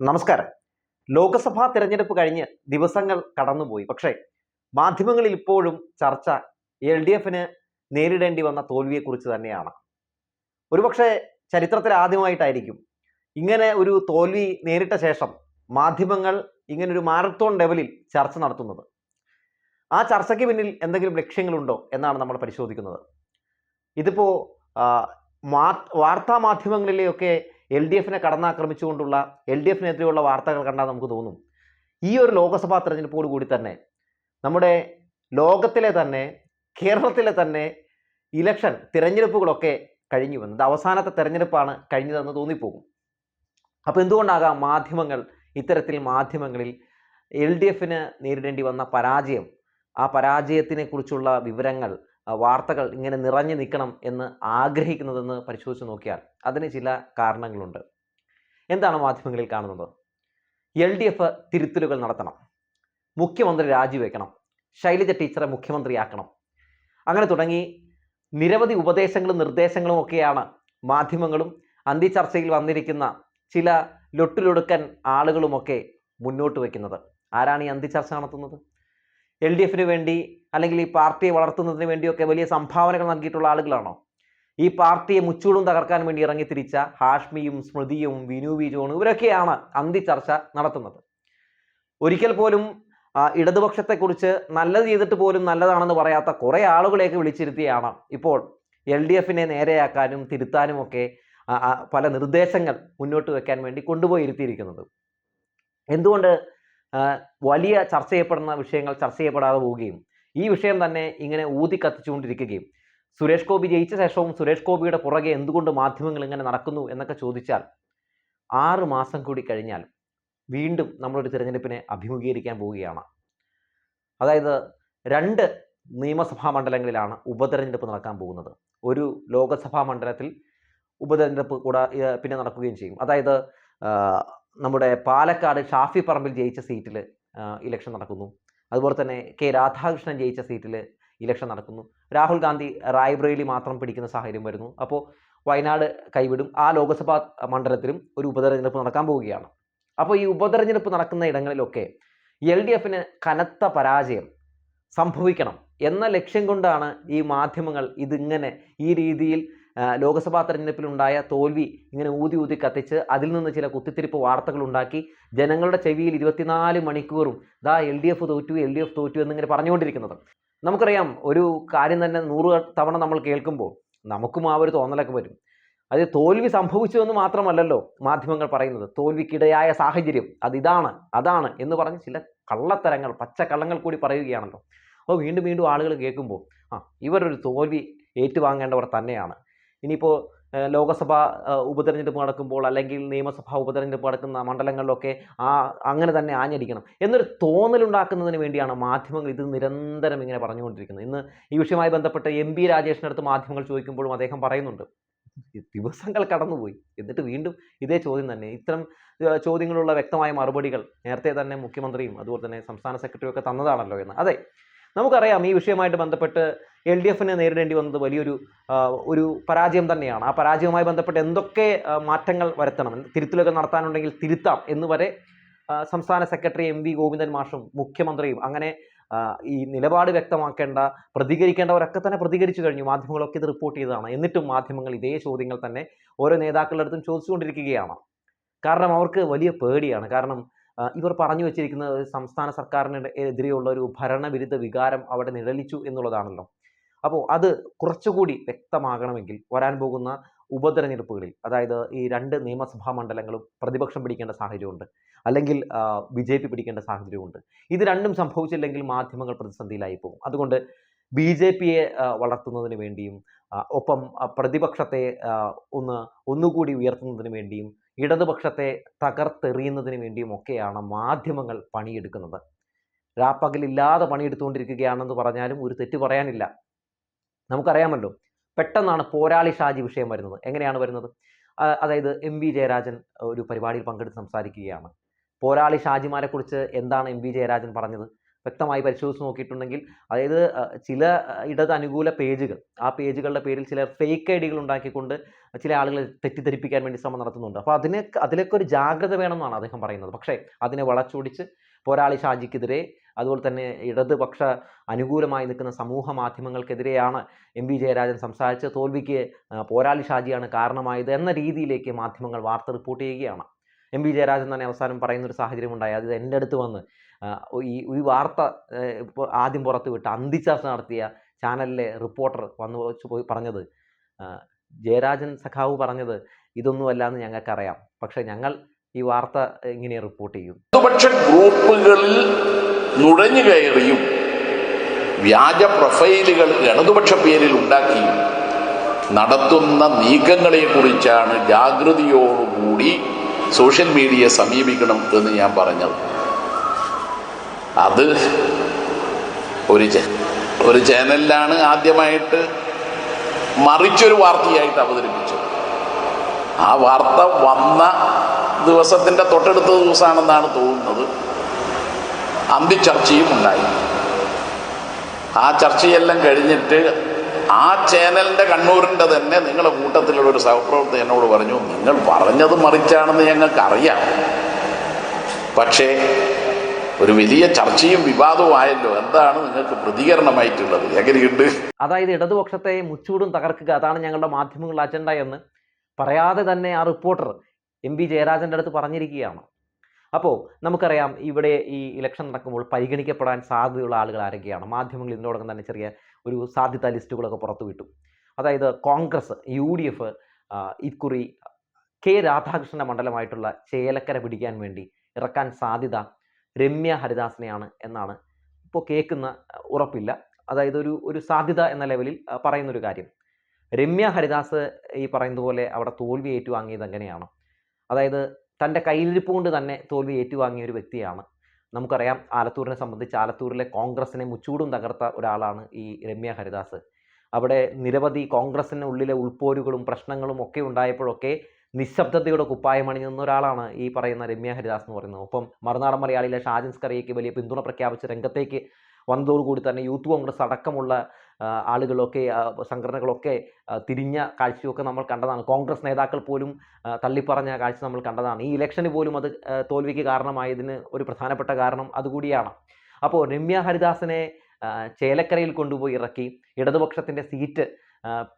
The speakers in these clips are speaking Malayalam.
നമസ്കാരം. ലോക്സഭാ തിരഞ്ഞെടുപ്പ് കഴിഞ്ഞ് ദിവസങ്ങൾ കടന്നുപോയി. പക്ഷേ മാധ്യമങ്ങളിൽ ഇപ്പോഴും ചർച്ച എൽ ഡി എഫിന് നേരിടേണ്ടി വന്ന തോൽവിയെക്കുറിച്ച് തന്നെയാണ്. ഒരുപക്ഷെ ചരിത്രത്തിൽ ആദ്യമായിട്ടായിരിക്കും. ഇങ്ങനെ ഒരു തോൽവി നേരിട്ട ശേഷം മാധ്യമങ്ങൾ ഇങ്ങനെ ഒരു മാരത്തോൺ ലെവലിൽ ചർച്ച നടത്തുന്നത്. ആ ചർച്ചയ്ക്ക് പിന്നിൽ എന്തെങ്കിലും ലക്ഷ്യങ്ങളുണ്ടോ എന്നാണ് നമ്മൾ പരിശോധിക്കുന്നത്. ഇതിപ്പോൾ വാർത്താ മാധ്യമങ്ങളിലെയൊക്കെ എൽ ഡി എഫിനെ കടന്നാക്രമിച്ചുകൊണ്ടുള്ള എൽ ഡി എഫിനെതിരെയുള്ള വാർത്തകൾ കണ്ടാൽ നമുക്ക് തോന്നും. ഈ ഒരു ലോക്സഭാ തെരഞ്ഞെടുപ്പോട് കൂടി തന്നെ നമ്മുടെ ലോകത്തിലെ തന്നെ കേരളത്തിലെ തന്നെ ഇലക്ഷൻ തിരഞ്ഞെടുപ്പുകളൊക്കെ കഴിഞ്ഞു വന്നത്. അവസാനത്തെ തെരഞ്ഞെടുപ്പാണ് കഴിഞ്ഞതെന്ന് തോന്നിപ്പോകും. അപ്പോൾ എന്തുകൊണ്ടാകാം മാധ്യമങ്ങൾ ഇത്തരത്തിൽ മാധ്യമങ്ങളിൽ എൽ ഡി എഫിന് നേരിടേണ്ടി വന്ന പരാജയം? ആ പരാജയത്തിനെ കുറിച്ചുള്ള വിവരങ്ങൾ വാർത്തകൾ ഇങ്ങനെ നിറഞ്ഞു നിൽക്കണം എന്ന് ആഗ്രഹിക്കുന്നതെന്ന് പരിശോധിച്ച് നോക്കിയാൽ അതിന് ചില കാരണങ്ങളുണ്ട്. എന്താണ് മാധ്യമങ്ങളിൽ കാണുന്നത്? എൽ ഡി എഫ് തിരുത്തലുകൾ നടത്തണം. മുഖ്യമന്ത്രി രാജിവെക്കണം. ശൈലജ ടീച്ചറെ മുഖ്യമന്ത്രിയാക്കണം. അങ്ങനെ തുടങ്ങി നിരവധി ഉപദേശങ്ങളും നിർദ്ദേശങ്ങളും ഒക്കെയാണ് മാധ്യമങ്ങളും അന്തിചർച്ചയിൽ വന്നിരിക്കുന്ന ചില ലൊട്ടിലൊടുക്കൻ ആളുകളുമൊക്കെ മുന്നോട്ട് വയ്ക്കുന്നത്. ആരാണ് ഈ അന്തിചർച്ച നടത്തുന്നത്? എൽ ഡി എഫിന് വേണ്ടി അല്ലെങ്കിൽ ഈ പാർട്ടിയെ വളർത്തുന്നതിന് വേണ്ടിയൊക്കെ വലിയ സംഭാവനകൾ നൽകിയിട്ടുള്ള ആളുകളാണോ? ഈ പാർട്ടിയെ മുച്ചൂടും തകർക്കാൻ വേണ്ടി ഇറങ്ങിത്തിരിച്ച ഹാഷ്മിയും സ്മൃതിയും വിനു വി ജോണും ഇവരൊക്കെയാണ് അന്തിചർച്ച നടത്തുന്നത്. ഒരിക്കൽ പോലും ഇടതുപക്ഷത്തെക്കുറിച്ച് നല്ലത് ചെയ്തിട്ട് പോലും നല്ലതാണെന്ന് പറയാത്ത കുറേ ആളുകളെയൊക്കെ വിളിച്ചിരുത്തിയാണ് ഇപ്പോൾ എൽ ഡി എഫിനെ നേരെയാക്കാനും തിരുത്താനും ഒക്കെ പല നിർദ്ദേശങ്ങൾ മുന്നോട്ട് വെക്കാൻ വേണ്ടി കൊണ്ടുപോയി ഇരുത്തിയിരിക്കുന്നത് എന്തുകൊണ്ട് വലിയ ചർച്ച ചെയ്യപ്പെടുന്ന വിഷയങ്ങൾ ചർച്ച ചെയ്യപ്പെടാതെ പോവുകയും ഈ വിഷയം തന്നെ ഇങ്ങനെ ഊതി കത്തിച്ചുകൊണ്ടിരിക്കുകയും സുരേഷ് ഗോപി ജയിച്ച ശേഷവും സുരേഷ് ഗോപിയുടെ പുറകെ എന്തുകൊണ്ട് മാധ്യമങ്ങൾ ഇങ്ങനെ നടക്കുന്നു എന്നൊക്കെ ചോദിച്ചാൽ ആറ് മാസം കൂടി കഴിഞ്ഞാൽ വീണ്ടും നമ്മളൊരു തിരഞ്ഞെടുപ്പിനെ അഭിമുഖീകരിക്കാൻ പോവുകയാണ്. അതായത് രണ്ട് നിയമസഭാ മണ്ഡലങ്ങളിലാണ് ഉപതെരഞ്ഞെടുപ്പ് നടക്കാൻ പോകുന്നത്. ഒരു ലോകസഭാ മണ്ഡലത്തിൽ ഉപതെരഞ്ഞെടുപ്പ് കൂടാ പിന്നെ നടക്കുകയും ചെയ്യും. അതായത് നമ്മുടെ പാലക്കാട് ഷാഫി പറമ്പിൽ ജയിച്ച സീറ്റിൽ ഇലക്ഷൻ നടക്കുന്നു. അതുപോലെ തന്നെ കെ രാധാകൃഷ്ണൻ ജയിച്ച സീറ്റിൽ ഇലക്ഷൻ നടക്കുന്നു. രാഹുൽ ഗാന്ധി റായ്ബ്രേലി മാത്രം പിടിക്കുന്ന സാഹചര്യം വരുന്നു. അപ്പോൾ വയനാട് കൈവിടും. ആ ലോക്സഭാ മണ്ഡലത്തിലും ഒരു ഉപതെരഞ്ഞെടുപ്പ് നടക്കാൻ പോവുകയാണ്. അപ്പോൾ ഈ ഉപതെരഞ്ഞെടുപ്പ് നടക്കുന്ന ഇടങ്ങളിലൊക്കെ എൽ ഡി എഫിന് കനത്ത പരാജയം സംഭവിക്കണം എന്ന ലക്ഷ്യം കൊണ്ടാണ് ഈ മാധ്യമങ്ങൾ ഇതിങ്ങനെ ഈ രീതിയിൽ ലോക്സഭാ തെരഞ്ഞെടുപ്പിലുണ്ടായ തോൽവി ഇങ്ങനെ ഊതി ഊതി കത്തിച്ച് അതിൽ നിന്ന് ചില കുത്തിത്തിരിപ്പ് വാർത്തകൾ ഉണ്ടാക്കി. ജനങ്ങളുടെ ചെവിയിൽ ഇരുപത്തിനാല് മണിക്കൂറും ദാ എൽ ഡി എഫ് തോറ്റു എൽ ഡി എഫ് തോറ്റു എന്നിങ്ങനെ പറഞ്ഞുകൊണ്ടിരിക്കുന്നത്. നമുക്കറിയാം ഒരു കാര്യം തന്നെ നൂറ് തവണ നമ്മൾ കേൾക്കുമ്പോൾ നമുക്കും ആ ഒരു തോന്നലൊക്കെ വരും. അത് തോൽവി സംഭവിച്ചു എന്ന് മാത്രമല്ലല്ലോ മാധ്യമങ്ങൾ പറയുന്നത്. തോൽവിക്കിടയായ സാഹചര്യം അതിതാണ് അതാണ് എന്ന് പറഞ്ഞ് ചില കള്ളത്തരങ്ങൾ പച്ചക്കള്ളങ്ങൾ കൂടി പറയുകയാണല്ലോ. അപ്പോൾ വീണ്ടും വീണ്ടും ആളുകൾ കേൾക്കുമ്പോൾ ആ ഇവരൊരു തോൽവി ഏറ്റുവാങ്ങേണ്ടവർ തന്നെയാണ്. ഇനിയിപ്പോൾ ലോകസഭാ ഉപതെരഞ്ഞെടുപ്പ് നടക്കുമ്പോൾ അല്ലെങ്കിൽ നിയമസഭാ ഉപതെരഞ്ഞെടുപ്പ് നടക്കുന്ന മണ്ഡലങ്ങളിലൊക്കെ ആ അങ്ങനെ തന്നെ ആഞ്ഞടിക്കണം എന്നൊരു തോന്നലുണ്ടാക്കുന്നതിന് വേണ്ടിയാണ് മാധ്യമങ്ങൾ ഇത് നിരന്തരം ഇങ്ങനെ പറഞ്ഞുകൊണ്ടിരിക്കുന്നത്. ഇന്ന് ഈ വിഷയവുമായി ബന്ധപ്പെട്ട് എം പി രാജേഷിനടുത്ത് മാധ്യമങ്ങൾ ചോദിക്കുമ്പോഴും അദ്ദേഹം പറയുന്നുണ്ട് "ഈ ദിവസങ്ങൾ കടന്നുപോയി. എന്നിട്ട് വീണ്ടും ഇതേ ചോദ്യം തന്നെ. ഇത്തരം ചോദ്യങ്ങളുള്ള വ്യക്തമായ മറുപടികൾ നേരത്തെ തന്നെ മുഖ്യമന്ത്രിയും അതുപോലെ തന്നെ സംസ്ഥാന സെക്രട്ടറിയും ഒക്കെ തന്നതാണല്ലോ എന്ന്. അതെ നമുക്കറിയാം ഈ വിഷയമായിട്ട് ബന്ധപ്പെട്ട് എൽ ഡി എഫിനെ നേരിടേണ്ടി വന്നത് വലിയൊരു ഒരു പരാജയം തന്നെയാണ്. ആ പരാജയവുമായി ബന്ധപ്പെട്ട് എന്തൊക്കെ മാറ്റങ്ങൾ വരുത്തണം? തിരുത്തലുകൾ നടത്താനുണ്ടെങ്കിൽ തിരുത്താം എന്ന് വരെ സംസ്ഥാന സെക്രട്ടറി എം വി ഗോവിന്ദൻ മാഷും മുഖ്യമന്ത്രിയും അങ്ങനെ ഈ നിലപാട് വ്യക്തമാക്കേണ്ട പ്രതികരിക്കേണ്ടവരൊക്കെ തന്നെ പ്രതികരിച്ചു കഴിഞ്ഞു. മാധ്യമങ്ങളൊക്കെ ഇത് റിപ്പോർട്ട് ചെയ്തതാണ്. എന്നിട്ടും മാധ്യമങ്ങൾ ഇതേ ചോദ്യങ്ങൾ തന്നെ ഓരോ നേതാക്കളുടെ അടുത്തും ചോദിച്ചുകൊണ്ടിരിക്കുകയാണ്. കാരണം അവർക്ക് വലിയ പേടിയാണ്. കാരണം ഇവർ പറഞ്ഞു വെച്ചിരിക്കുന്നത് സംസ്ഥാന സർക്കാരിന് എതിരെയുള്ള ഒരു ഭരണവിരുദ്ധ വികാരം അവിടെ നിഴലിച്ചു എന്നുള്ളതാണല്ലോ. അപ്പോൾ അത് കുറച്ചുകൂടി വ്യക്തമാകണമെങ്കിൽ വരാൻ പോകുന്ന ഉപതെരഞ്ഞെടുപ്പുകളിൽ അതായത് ഈ രണ്ട് നിയമസഭാ മണ്ഡലങ്ങളും പ്രതിപക്ഷം പിടിക്കേണ്ട സാഹചര്യമുണ്ട് അല്ലെങ്കിൽ ബി ജെ പി പിടിക്കേണ്ട സാഹചര്യമുണ്ട്. ഇത് രണ്ടും സംഭവിച്ചില്ലെങ്കിൽ മാധ്യമങ്ങൾ പ്രതിസന്ധിയിലായി പോകും. അതുകൊണ്ട് ബി ജെ പിയെ വളർത്തുന്നതിന് വേണ്ടിയും ഒപ്പം പ്രതിപക്ഷത്തെ ഒന്ന് ഒന്നുകൂടി ഉയർത്തുന്നതിന് വേണ്ടിയും ഇടതുപക്ഷത്തെ തകർത്തെറിയുന്നതിന് വേണ്ടിയും ഒക്കെയാണ് മാധ്യമങ്ങൾ പണിയെടുക്കുന്നത്. രാപ്പകലില്ലാതെ പണിയെടുത്തുകൊണ്ടിരിക്കുകയാണെന്ന് പറഞ്ഞാലും ഒരു തെറ്റ് പറയാനില്ല. നമുക്കറിയാമല്ലോ പെട്ടെന്നാണ് പോരാളി ഷാജി വിഷയം വരുന്നത്. എങ്ങനെയാണ് വരുന്നത്? അതായത് എം വി ജയരാജൻ ഒരു പരിപാടിയിൽ പങ്കെടുത്ത് സംസാരിക്കുകയാണ്. പോരാളി ഷാജിമാരെ കുറിച്ച് എന്താണ് എം വി ജയരാജൻ പറഞ്ഞത്? വ്യക്തമായി പരിശോധിച്ച് നോക്കിയിട്ടുണ്ടെങ്കിൽ അതായത് ചില ഇടത് അനുകൂല പേജുകൾ ആ പേജുകളുടെ പേരിൽ ചില ഫേക്ക് ഐ ഡികൾ ഉണ്ടാക്കിക്കൊണ്ട് ചില ആളുകളെ തെറ്റിദ്ധരിപ്പിക്കാൻ വേണ്ടി ശ്രമം നടത്തുന്നുണ്ട്. അപ്പോൾ അതിനെ അതിലൊക്കെ ഒരു ജാഗ്രത വേണമെന്നാണ് അദ്ദേഹം പറയുന്നത്. പക്ഷേ അതിനെ വളച്ചൊടിച്ച് പോരാളി ഷാജിക്കെതിരെ അതുപോലെ തന്നെ ഇടതുപക്ഷ അനുകൂലമായി നിൽക്കുന്ന സമൂഹ മാധ്യമങ്ങൾക്കെതിരെയാണ് എം വി ജയരാജൻ സംസാരിച്ച് തോൽവിക്ക് പോരാളി ഷാജിയാണ് കാരണമായത് എന്ന രീതിയിലേക്ക് മാധ്യമങ്ങൾ വാർത്ത റിപ്പോർട്ട് ചെയ്യുകയാണ്. എം വി ജയരാജൻ തന്നെ അവസാനം പറയുന്ന ഒരു സാഹചര്യം ഉണ്ടായി അത് എന്റെ അടുത്ത് വന്ന് ഈ ഈ വാർത്ത ഇപ്പോൾ ആദ്യം പുറത്ത് വിട്ട് അന്തിചർച്ച നടത്തിയ ചാനലിലെ റിപ്പോർട്ടർ വന്നു പോയി പറഞ്ഞത് ജയരാജൻ സഖാവ് പറഞ്ഞത് ഇതൊന്നുമല്ല എന്ന് ഞങ്ങൾക്കറിയാം. പക്ഷെ ഞങ്ങൾ ഈ വാർത്ത ഇങ്ങനെ റിപ്പോർട്ട് ചെയ്യും. ഇടതുപക്ഷ ഗ്രൂപ്പുകളിൽ നുഴഞ്ഞു കയറിയും വ്യാജ പ്രൊഫൈലുകൾ ഇടതുപക്ഷ പേരിൽ ഉണ്ടാക്കിയും നടത്തുന്ന നീക്കങ്ങളെക്കുറിച്ചാണ് ജാഗ്രതയോടുകൂടി സോഷ്യൽ മീഡിയയെ സമീപിക്കണം എന്ന് ഞാൻ പറഞ്ഞത്. അത് ഒരു ഒരു ചാനലിലാണ് ആദ്യമായിട്ട് മറിച്ചൊരു വാർത്തയായിട്ട് അവതരിപ്പിച്ചത്. ആ വാർത്ത വന്ന ദിവസത്തിന്റെ തൊട്ടടുത്ത ദിവസമാണെന്നാണ് തോന്നുന്നത്. അന്തിച്ചർച്ചയും ഉണ്ടായി. ആ ചർച്ചയെല്ലാം കഴിഞ്ഞിട്ട് ആ ചാനലിന്റെ കണ്ണൂരിന്റെ തന്നെ നിങ്ങളുടെ കൂട്ടത്തിലുള്ള ഒരു സഹപ്രവർത്തകൻ എന്നോട് പറഞ്ഞു നിങ്ങൾ പറഞ്ഞത് മറിച്ചാണെന്ന് ഞങ്ങൾക്കറിയാം. പക്ഷേ ഒരു വലിയ ചർച്ചയും വിവാദവും ആയല്ലോ. എന്താണ് നിങ്ങൾക്ക് പ്രതികരണമായിട്ടുള്ളത്? എങ്ങനെയുണ്ട്? അതായത് ഇടതുപക്ഷത്തെ മുച്ചൂടും തകർക്കുക അതാണ് ഞങ്ങളുടെ മാധ്യമങ്ങളുടെ അജണ്ട എന്ന് പറയാതെ തന്നെ ആ റിപ്പോർട്ടർ എം പി ജയരാജന്റെ അടുത്ത് പറഞ്ഞിരിക്കുകയാണ്. അപ്പോൾ നമുക്കറിയാം ഇവിടെ ഈ ഇലക്ഷൻ നടക്കുമ്പോൾ പരിഗണിക്കപ്പെടാൻ സാധ്യതയുള്ള ആളുകൾ ആരൊക്കെയാണ്? മാധ്യമങ്ങൾ ഇതിനോടകം തന്നെ ചെറിയ ഒരു സാധ്യതാ ലിസ്റ്റുകളൊക്കെ പുറത്തുവിട്ടു. അതായത് കോൺഗ്രസ് യു ഡി എഫ് ഇക്കുറി കെ രാധാകൃഷ്ണന്റെ മണ്ഡലമായിട്ടുള്ള ചേലക്കര പിടിക്കാൻ വേണ്ടി ഇറക്കാൻ സാധ്യത രമ്യ ഹരിദാസിനെയാണ് എന്നാണ് ഇപ്പോൾ കേൾക്കുന്ന ഉറപ്പില്ല. അതായത് ഒരു ഒരു സാധ്യത എന്ന ലെവലിൽ പറയുന്നൊരു കാര്യം. രമ്യ ഹരിദാസ് ഈ പറയുന്നത് പോലെ അവിടെ തോൽവി ഏറ്റുവാങ്ങിയത് എങ്ങനെയാണ്? അതായത് തന്റെ കയ്യിലിരിപ്പ് കൊണ്ട് തന്നെ തോൽവി ഏറ്റുവാങ്ങിയ ഒരു വ്യക്തിയാണ്. നമുക്കറിയാം ആലത്തൂരിനെ സംബന്ധിച്ച് ആലത്തൂരിലെ കോൺഗ്രസിനെ മുച്ചൂടും തകർത്ത ഒരാളാണ് ഈ രമ്യ ഹരിദാസ്. അവിടെ നിരവധി കോൺഗ്രസിന് ഉള്ളിലെ ഉൾപ്പോരുകളും പ്രശ്നങ്ങളും ഒക്കെ ഉണ്ടായപ്പോഴൊക്കെ നിശബ്ദതയുടെ കുപ്പായം അണിഞ്ഞു ഒരാളാണ് ഈ പറയുന്ന രമ്യ ഹരിദാസ് എന്ന് പറയുന്നത്. ഒപ്പം മറുനാടൻ മലയാളിയിലെ ഷാജിൻ സ്കറിയയ്ക്ക് വലിയ പിന്തുണ പ്രഖ്യാപിച്ച് രംഗത്തേക്ക് വന്നതോടുകൂടി തന്നെ യൂത്ത് കോൺഗ്രസ് അടക്കമുള്ള ആളുകളൊക്കെ സംഘടനകളൊക്കെ തിരിഞ്ഞ കാഴ്ചയൊക്കെ നമ്മൾ കണ്ടതാണ്. കോൺഗ്രസ് നേതാക്കൾ പോലും തള്ളിപ്പറഞ്ഞ കാഴ്ച നമ്മൾ കണ്ടതാണ്. ഈ ഇലക്ഷന് പോലും അത് തോൽവിക്ക് കാരണമായതിന് ഒരു പ്രധാനപ്പെട്ട കാരണം അതുകൂടിയാണ്. അപ്പോൾ രമ്യ ഹരിദാസിനെ ചേലക്കരയിൽ കൊണ്ടുപോയി ഇറക്കി ഇടതുപക്ഷത്തിന്റെ സീറ്റ്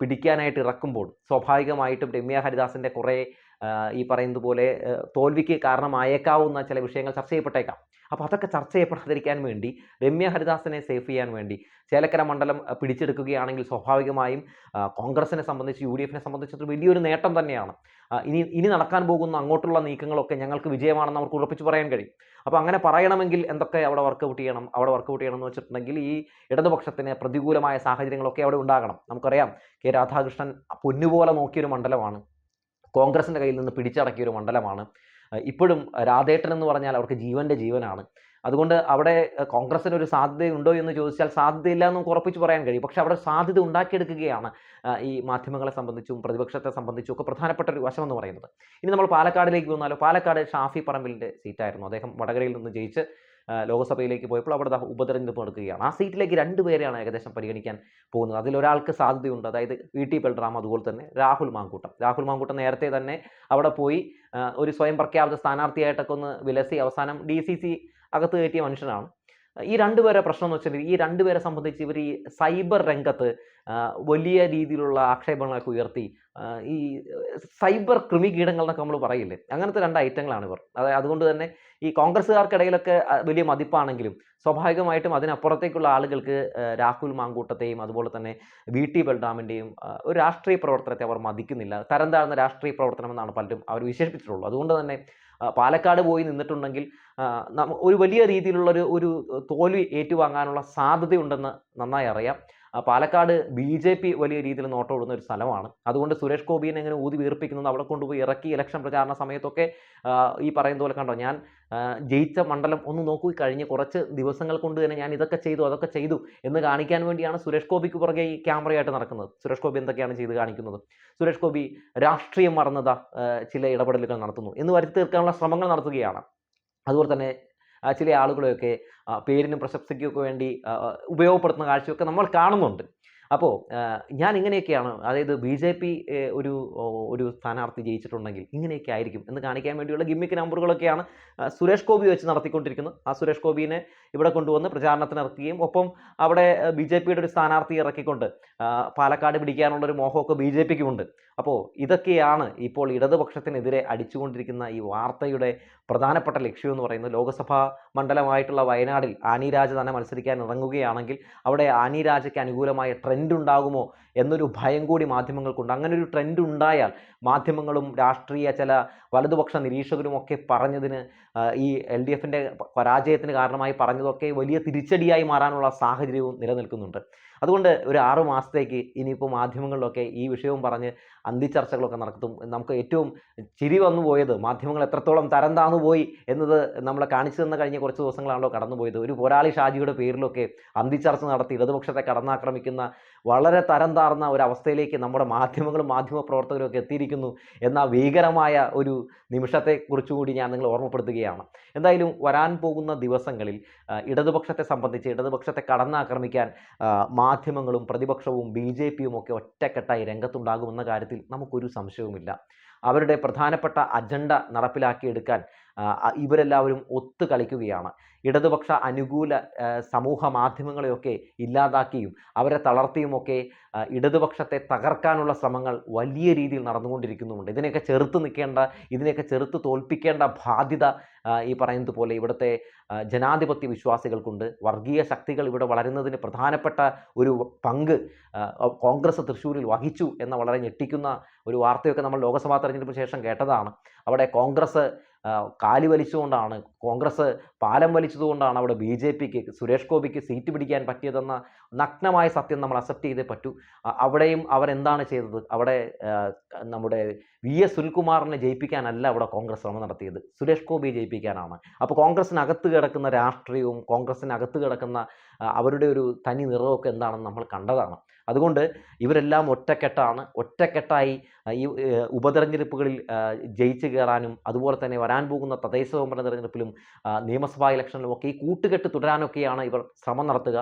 പിടിക്കാനായിട്ട് ഇറക്കുമ്പോൾ സ്വാഭാവികമായിട്ടും രമ്യ ഹരിദാസിന്റെ കുറേ ഈ പറയുന്നതുപോലെ തോൽവിക്ക് കാരണമായേക്കാവുന്ന ചില വിഷയങ്ങൾ ചർച്ച ചെയ്യപ്പെട്ടേക്കാം. അപ്പോൾ അതൊക്കെ ചർച്ച ചെയ്യപ്പെടാതിരിക്കാൻ വേണ്ടി രമ്യ ഹരിദാസിനെ സേഫ് ചെയ്യാൻ വേണ്ടി ചേലക്കര മണ്ഡലം പിടിച്ചെടുക്കുകയാണെങ്കിൽ സ്വാഭാവികമായും കോൺഗ്രസിനെ സംബന്ധിച്ച് യു ഡി എഫിനെ സംബന്ധിച്ച് വലിയൊരു നേട്ടം തന്നെയാണ്. ഇനി ഇനി നടക്കാൻ പോകുന്ന അങ്ങോട്ടുള്ള നീക്കങ്ങളൊക്കെ ഞങ്ങൾക്ക് വിജയമാണെന്ന് അവർക്ക് ഉറപ്പിച്ച് പറയാൻ കഴിയും. അപ്പോൾ അങ്ങനെ പറയണമെങ്കിൽ എന്തൊക്കെ അവിടെ വർക്കൗട്ട് ചെയ്യണം അവിടെ വർക്കൗട്ട് ചെയ്യണം എന്ന് വെച്ചിട്ടുണ്ടെങ്കിൽ ഈ ഇടതുപക്ഷത്തിന് പ്രതികൂലമായ സാഹചര്യങ്ങളൊക്കെ അവിടെ ഉണ്ടാകണം. നമുക്കറിയാം കെ രാധാകൃഷ്ണൻ പൊന്നുപോലെ നോക്കിയൊരു മണ്ഡലമാണ് കോൺഗ്രസിന്റെ കയ്യിൽ നിന്ന് പിടിച്ചടക്കിയൊരു മണ്ഡലമാണ്. ഇപ്പോഴും രാധേട്ടൻ എന്ന് പറഞ്ഞാൽ അവർക്ക് ജീവന്റെ ജീവനാണ്. അതുകൊണ്ട് അവിടെ കോൺഗ്രസിന് ഒരു സാധ്യതയുണ്ടോ എന്ന് ചോദിച്ചാൽ സാധ്യതയില്ല എന്ന് ഉറപ്പിച്ച് പറയാൻ കഴിയും. പക്ഷേ അവിടെ സാധ്യത ഉണ്ടാക്കിയെടുക്കുകയാണ് ഈ മാധ്യമങ്ങളെ സംബന്ധിച്ചും പ്രതിപക്ഷത്തെ സംബന്ധിച്ചും ഒക്കെ പ്രധാനപ്പെട്ട ഒരു വശമെന്ന് പറയുന്നത്. ഇനി നമ്മൾ പാലക്കാടിലേക്ക് വന്നാലോ? പാലക്കാട് ഷാഫി പറമ്പിലിന്റെ സീറ്റായിരുന്നു. അദ്ദേഹം വടകരയിൽ നിന്ന് ജയിച്ച് ലോക്സഭയിലേക്ക് പോയപ്പോൾ അവിടെ ഉപതെരഞ്ഞെടുപ്പ് നടക്കുകയാണ്. ആ സീറ്റിലേക്ക് രണ്ട് പേരെയാണ് ഏകദേശം പരിഗണിക്കാൻ പോകുന്നത്. അതിലൊരാൾക്ക് സാധ്യതയുണ്ട്. അതായത് വി ടി ബൽറാം അതുപോലെ തന്നെ രാഹുൽ മാങ്കൂട്ടം. രാഹുൽ മാങ്കൂട്ടം നേരത്തെ തന്നെ അവിടെ പോയി ഒരു സ്വയം പ്രഖ്യാപിത സ്ഥാനാർത്ഥിയായിട്ടൊക്കെ ഒന്ന് വിലസി അവസാനം ഡി സി സി അകത്ത് കയറ്റിയ മനുഷ്യനാണ്. ഈ രണ്ടുപേരെ പ്രശ്നം എന്ന് വെച്ചിട്ടുണ്ടെങ്കിൽ ഈ രണ്ടുപേരെ സംബന്ധിച്ച് ഇവർ ഈ സൈബർ രംഗത്ത് വലിയ രീതിയിലുള്ള ആക്ഷേപങ്ങളൊക്കെ ഉയർത്തി ഈ സൈബർ കൃമികീടങ്ങൾ എന്നൊക്കെ നമ്മൾ പറയില്ലേ? അങ്ങനത്തെ രണ്ട് ഐറ്റങ്ങളാണ് ഇവർ അതായത് അതുകൊണ്ട് തന്നെ ഈ കോൺഗ്രസ്സുകാർക്കിടയിലൊക്കെ വലിയ മതിപ്പാണെങ്കിലും സ്വാഭാവികമായിട്ടും അതിനപ്പുറത്തേക്കുള്ള ആളുകൾക്ക് രാഹുൽ മാങ്കൂട്ടത്തെയും അതുപോലെ തന്നെ വി ടി ബൽറാമിന്റെയും ഒരു രാഷ്ട്രീയ പ്രവർത്തനത്തെ അവർ മതിക്കുന്നില്ല. തരം താഴ്ന്ന രാഷ്ട്രീയ പ്രവർത്തനം എന്നാണ് പലരും അവർ വിശേഷിപ്പിച്ചിട്ടുള്ളത്. അതുകൊണ്ട് തന്നെ പാലക്കാട് പോയി നിന്നിട്ടുണ്ടെങ്കിൽ ഒരു വലിയ രീതിയിലുള്ള ഒരു ഒരു തോൽവി ഏറ്റുവാങ്ങാനുള്ള സാധ്യതയുണ്ടെന്ന് നന്നായി അറിയാം. പാലക്കാട് ബി ജെ പി വലിയ രീതിയിൽ നോട്ടമിടുന്ന ഒരു സ്ഥലമാണ്. അതുകൊണ്ട് സുരേഷ് ഗോപിയെ എങ്ങനെ ഊതി വീർപ്പിക്കുന്നത് അവിടെ കൊണ്ടുപോയി ഇറക്കി ഇലക്ഷൻ പ്രചാരണ സമയത്തൊക്കെ ഈ പറയുന്ന പോലെ കണ്ടോ ഞാൻ ജയിച്ച മണ്ഡലം ഒന്ന് നോക്കി കഴിഞ്ഞ് കുറച്ച് ദിവസങ്ങൾ കൊണ്ട് തന്നെ ഞാൻ ഇതൊക്കെ ചെയ്തു അതൊക്കെ ചെയ്തു എന്ന് കാണിക്കാൻ വേണ്ടിയാണ് സുരേഷ് ഗോപിക്ക് പുറകെ ഈ ക്യാമറയായിട്ട് നടക്കുന്നത്. സുരേഷ് ഗോപി എന്തൊക്കെയാണ് ചെയ്ത് കാണിക്കുന്നത്? സുരേഷ് ഗോപി രാഷ്ട്രീയം മറന്നത ചില ഇടപെടലുകൾ നടത്തുന്നു എന്ന് വരുത്തി തീർക്കാനുള്ള ശ്രമങ്ങൾ നടത്തുകയാണ്. അതുപോലെ തന്നെ ചില ആളുകളെയൊക്കെ പേരിനും പ്രശസ്തിക്കൊക്കെ വേണ്ടി ഉപയോഗപ്പെടുത്തുന്ന കാഴ്ചയൊക്കെ നമ്മൾ കാണുന്നുണ്ട്. അപ്പോൾ ഞാൻ ഇങ്ങനെയൊക്കെയാണ് അതായത് ബി ജെ പി ഒരു ഒരു സ്ഥാനാർത്ഥി ജയിച്ചിട്ടുണ്ടെങ്കിൽ ഇങ്ങനെയൊക്കെ ആയിരിക്കും എന്ന് കാണിക്കാൻ വേണ്ടിയുള്ള ഗിമ്മിക്ക് നമ്പറുകളൊക്കെയാണ് സുരേഷ് ഗോപി വെച്ച് നടത്തിക്കൊണ്ടിരിക്കുന്നത്. ആ സുരേഷ് ഗോപിനെ ഇവിടെ കൊണ്ടുവന്ന് പ്രചാരണത്തിന് ഇറക്കുകയും ഒപ്പം അവിടെ ബി ജെ പിയുടെ ഒരു സ്ഥാനാർത്ഥി ഇറക്കിക്കൊണ്ട് പാലക്കാട് പിടിക്കാനുള്ളൊരു മോഹമൊക്കെ ബി ജെ പിക്കും ഉണ്ട് അപ്പോൾ ഇതൊക്കെയാണ് ഇപ്പോൾ ഇടതുപക്ഷത്തിനെതിരെ അടിച്ചുകൊണ്ടിരിക്കുന്ന ഈ വാർത്തയുടെ പ്രധാനപ്പെട്ട ലക്ഷ്യം എന്ന് പറയുന്നത്. ലോകസഭാ മണ്ഡലമായിട്ടുള്ള വയനാടിൽ ആനി രാജ തന്നെ മത്സരിക്കാൻ ഇറങ്ങുകയാണെങ്കിൽ അവിടെ ആനി രാജയ്ക്ക് അനുകൂലമായ ട്രെൻഡ് ഉണ്ടാകുമോ എന്നൊരു ഭയം കൂടി മാധ്യമങ്ങൾക്കുണ്ട്. അങ്ങനെ ഒരു ട്രെൻഡ് ഉണ്ടായാൽ മാധ്യമങ്ങളും രാഷ്ട്രീയ ചില വലതുപക്ഷ നിരീക്ഷകരും ഒക്കെ പറഞ്ഞതിന് ഈ എൽ ഡി എഫിന്റെ പരാജയത്തിന് കാരണമായി പറഞ്ഞതൊക്കെ വലിയ തിരിച്ചടിയായി മാറാനുള്ള സാഹചര്യവും നിലനിൽക്കുന്നുണ്ട്. അതുകൊണ്ട് ഒരു ആറു മാസത്തേക്ക് ഇനിയിപ്പോൾ മാധ്യമങ്ങളിലൊക്കെ ഈ വിഷയവും പറഞ്ഞ് അന്തിച്ചർച്ചകളൊക്കെ നടത്തും. നമുക്ക് ഏറ്റവും ചിരി വന്നു പോയത് മാധ്യമങ്ങൾ എത്രത്തോളം തരം താന്നു പോയി എന്നത് നമ്മളെ കാണിച്ചു തന്ന കഴിഞ്ഞ കുറച്ച് ദിവസങ്ങളാണല്ലോ കടന്നുപോയത് ഒരു പോരാളി ഷാജിയുടെ പേരിലൊക്കെ അന്തിച്ചർച്ച നടത്തി ഇടതുപക്ഷത്തെ കടന്നാക്രമിക്കുന്ന വളരെ തരം താർന്ന ഒരവസ്ഥയിലേക്ക് നമ്മുടെ മാധ്യമങ്ങളും മാധ്യമ പ്രവർത്തകരും ഒക്കെ എത്തിയിരിക്കുന്നു എന്ന ഭീകരമായ ഒരു നിമിഷത്തെക്കുറിച്ച് കൂടി ഞാൻ നിങ്ങൾ ഓർമ്മപ്പെടുത്തുകയാണ്. എന്തായാലും വരാൻ പോകുന്ന ദിവസങ്ങളിൽ ഇടതുപക്ഷത്തെ സംബന്ധിച്ച് ഇടതുപക്ഷത്തെ കടന്നാക്രമിക്കാൻ മാധ്യമങ്ങളും പ്രതിപക്ഷവും ബി ജെ പിയും ഒക്കെ ഒറ്റക്കെട്ടായി രംഗത്തുണ്ടാകുമെന്ന കാര്യത്തിൽ നമുക്കൊരു സംശയവുമില്ല. അവരുടെ പ്രധാനപ്പെട്ട അജണ്ട നടപ്പിലാക്കിയെടുക്കാൻ ഇവരെല്ലാവരും ഒത്തു കളിക്കുകയാണ്. ഇടതുപക്ഷ അനുകൂല സമൂഹ മാധ്യമങ്ങളെയൊക്കെ ഇല്ലാതാക്കിയും അവരെ തളർത്തിയുമൊക്കെ ഇടതുപക്ഷത്തെ തകർക്കാനുള്ള ശ്രമങ്ങൾ വലിയ രീതിയിൽ നടന്നുകൊണ്ടിരിക്കുന്നുമുണ്ട്. ഇതിനെയൊക്കെ ചെറുത്ത് നിൽക്കേണ്ട ഇതിനെയൊക്കെ ചെറുത്ത് തോൽപ്പിക്കേണ്ട ബാധ്യത ഈ പറയുന്നത് പോലെ ഇവിടുത്തെ ജനാധിപത്യ വിശ്വാസികൾക്കുണ്ട്. വർഗീയ ശക്തികൾ ഇവിടെ വളരുന്നതിന് പ്രധാനപ്പെട്ട ഒരു പങ്ക് കോൺഗ്രസ് തൃശ്ശൂരിൽ വഹിച്ചു എന്ന വളരെ ഞെട്ടിക്കുന്ന ഒരു വാർത്തയൊക്കെ നമ്മൾ ലോക്സഭാ തെരഞ്ഞെടുപ്പിന് ശേഷം കേട്ടതാണ്. അവിടെ കോൺഗ്രസ് കാലി വലിച്ചുകൊണ്ടാണ് കോൺഗ്രസ് പാലം വലിച്ചതുകൊണ്ടാണ് അവിടെ ബി ജെ പിക്ക് സുരേഷ് ഗോപിക്ക് സീറ്റ് പിടിക്കാൻ പറ്റിയതെന്ന നഗ്നമായ സത്യം നമ്മൾ അക്സെപ്റ്റ് ചെയ്തേ പറ്റൂ. അവിടെയും അവരെന്താണ് ചെയ്തത്? അവിടെ നമ്മുടെ വി എസ് സുനിൽകുമാറിനെ ജയിപ്പിക്കാനല്ല അവിടെ കോൺഗ്രസ് ശ്രമം നടത്തിയത്. സുരേഷ് ഗോപിയെ ജയിപ്പിക്കാനാണ്. അപ്പോൾ കോൺഗ്രസിനകത്ത് കിടക്കുന്ന രാഷ്ട്രീയവും കോൺഗ്രസിനകത്ത് കിടക്കുന്ന അവരുടെ ഒരു തനി നിറവൊക്കെ എന്താണെന്ന് നമ്മൾ കണ്ടതാണ്. അതുകൊണ്ട് ഇവരെല്ലാം ഒറ്റക്കെട്ടാണ്. ഒറ്റക്കെട്ടായി ഈ ഉപതെരഞ്ഞെടുപ്പുകളിൽ ജയിച്ചു കയറാനും അതുപോലെ തന്നെ വരാൻ പോകുന്ന തദ്ദേശ സ്വയംഭരണ തെരഞ്ഞെടുപ്പിലും നിയമസഭാ ഇലക്ഷനിലും ഒക്കെ ഈ കൂട്ടുകെട്ട് തുടരാനൊക്കെയാണ് ഇവർ ശ്രമം നടത്തുക.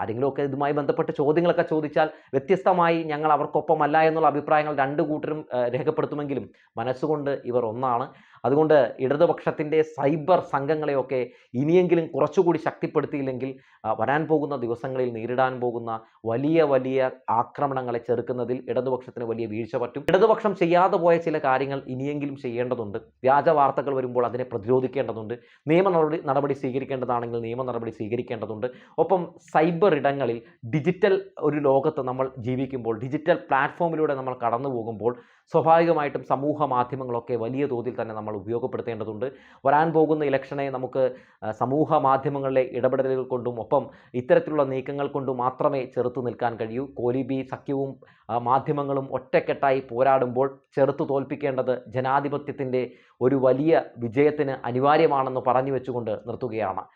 ആരെങ്കിലുമൊക്കെ ഇതുമായി ബന്ധപ്പെട്ട് ചോദ്യങ്ങളൊക്കെ ചോദിച്ചാൽ വ്യത്യസ്തമായി ഞങ്ങൾ അവർക്കൊപ്പമല്ല എന്നുള്ള അഭിപ്രായങ്ങൾ രണ്ട് കൂട്ടരും രേഖപ്പെടുത്തുമെങ്കിലും മനസ്സുകൊണ്ട് ഇവർ ഒന്നാണ്. അതുകൊണ്ട് ഇടതുപക്ഷത്തിന്റെ സൈബർ സംഘങ്ങളെയൊക്കെ ഇനിയെങ്കിലും കുറച്ചുകൂടി ശക്തിപ്പെടുത്തിയില്ലെങ്കിൽ വരാൻ പോകുന്ന ദിവസങ്ങളിൽ നേരിടാൻ പോകുന്ന വലിയ വലിയ ആക്രമണങ്ങളെ ചെറുക്കുന്നതിൽ ഇടതുപക്ഷത്തിന് വലിയ വീഴ്ച പറ്റും. ഇടതുപക്ഷം ചെയ്യാതെ പോയ ചില കാര്യങ്ങൾ ഇനിയെങ്കിലും ചെയ്യേണ്ടതുണ്ട്. വ്യാജ വാർത്തകൾ വരുമ്പോൾ അതിനെ പ്രതിരോധിക്കേണ്ടതുണ്ട്. നിയമ നടപടി നടപടി സ്വീകരിക്കേണ്ടതാണെങ്കിൽ നിയമ നടപടി സ്വീകരിക്കേണ്ടതുണ്ട്. ഒപ്പം സൈബർ ഇടങ്ങളിൽ ഡിജിറ്റൽ ഒരു ലോകത്ത് നമ്മൾ ജീവിക്കുമ്പോൾ ഡിജിറ്റൽ പ്ലാറ്റ്ഫോമിലൂടെ നമ്മൾ കടന്നു പോകുമ്പോൾ സ്വാഭാവികമായിട്ടും സമൂഹ മാധ്യമങ്ങളൊക്കെ വലിയ തോതിൽ തന്നെ നമ്മൾ ഉപയോഗപ്പെടുത്തേണ്ടതുണ്ട്. വരാൻ പോകുന്ന ഇലക്ഷനെ നമുക്ക് സമൂഹ മാധ്യമങ്ങളിലെ ഇടപെടലുകൾ കൊണ്ടും ഒപ്പം ഇത്തരത്തിലുള്ള നീക്കങ്ങൾ കൊണ്ടും മാത്രമേ ചെറുത്തു നിൽക്കാൻ കഴിയൂ. കോലിബി സഖ്യവും മാധ്യമങ്ങളും ഒറ്റക്കെട്ടായി പോരാടുമ്പോൾ ചെറുത്തു തോൽപ്പിക്കേണ്ടത് ജനാധിപത്യത്തിന്റെ ഒരു വലിയ വിജയത്തിന് അനിവാര്യമാണെന്ന് പറഞ്ഞു വെച്ചുകൊണ്ട് നിർത്തുകയാണ്.